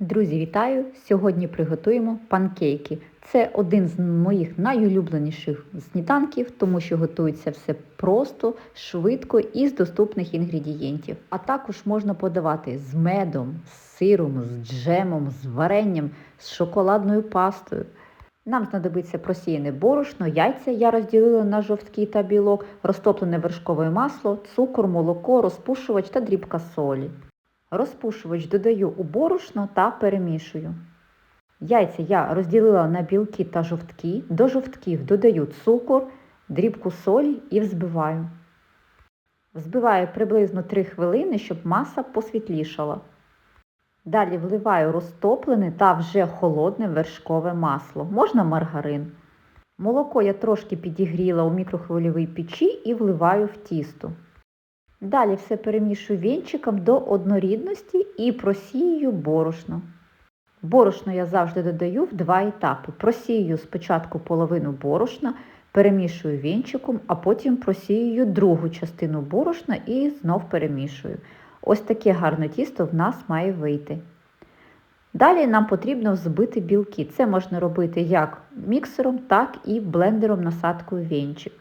Друзі, вітаю! Сьогодні приготуємо панкейки. Це один з моїх найулюбленіших сніданків, тому що готується все просто, швидко і з доступних інгредієнтів. А також можна подавати з медом, з сиром, з джемом, з варенням, з шоколадною пастою. Нам знадобиться просіяне борошно, яйця я розділила на жовтки та білок, розтоплене вершкове масло, цукор, молоко, розпушувач та дрібка солі. Розпушувач додаю у борошно та перемішую. Яйця я розділила на білки та жовтки. До жовтків додаю цукор, дрібку солі і взбиваю. Взбиваю приблизно 3 хвилини, щоб маса посвітлішала. Далі вливаю розтоплене та вже холодне вершкове масло, можна маргарин. Молоко я трошки підігріла у мікрохвильовій печі і вливаю в тісто. Далі все перемішую вінчиком до однорідності і просію борошно. Борошно я завжди додаю в два етапи. Просію спочатку половину борошна, перемішую вінчиком, а потім просію другу частину борошна і знов перемішую. Ось таке гарне тісто в нас має вийти. Далі нам потрібно взбити білки. Це можна робити як міксером, так і блендером насадкою вінчик.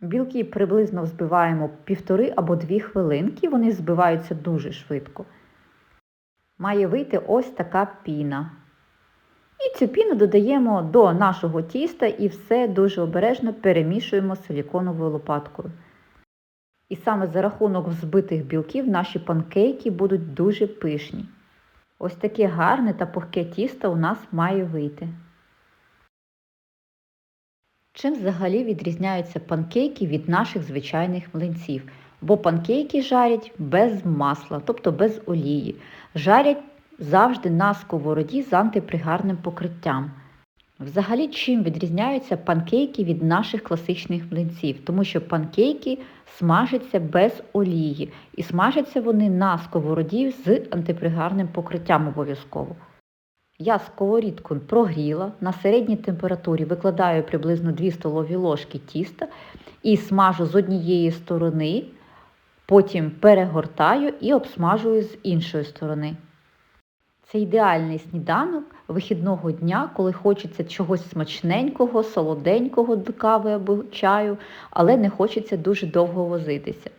Білки приблизно взбиваємо півтори або дві хвилинки, вони збиваються дуже швидко. Має вийти ось така піна. І цю піну додаємо до нашого тіста і все дуже обережно перемішуємо силіконовою лопаткою. І саме за рахунок взбитих білків наші панкейки будуть дуже пишні. Ось таке гарне та пухке тісто у нас має вийти. Чим взагалі відрізняються панкейки від наших звичайних млинців? Бо панкейки жарять без масла, тобто без олії. Жарять завжди на сковороді з антипригарним покриттям. Взагалі, чим відрізняються панкейки від наших класичних млинців? Тому що панкейки смажаться без олії і смажаться вони на сковороді з антипригарним покриттям обов'язково. Я сковорідку прогріла, на середній температурі викладаю приблизно 2 столові ложки тіста і смажу з однієї сторони, потім перегортаю і обсмажую з іншої сторони. Це ідеальний сніданок вихідного дня, коли хочеться чогось смачненького, солоденького до кави або чаю, але не хочеться дуже довго возитися.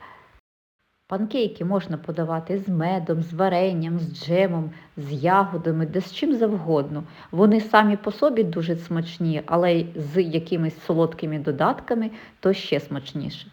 Панкейки можна подавати з медом, з варенням, з джемом, з ягодами, де з чим завгодно. Вони самі по собі дуже смачні, але з якимись солодкими додатками то ще смачніше.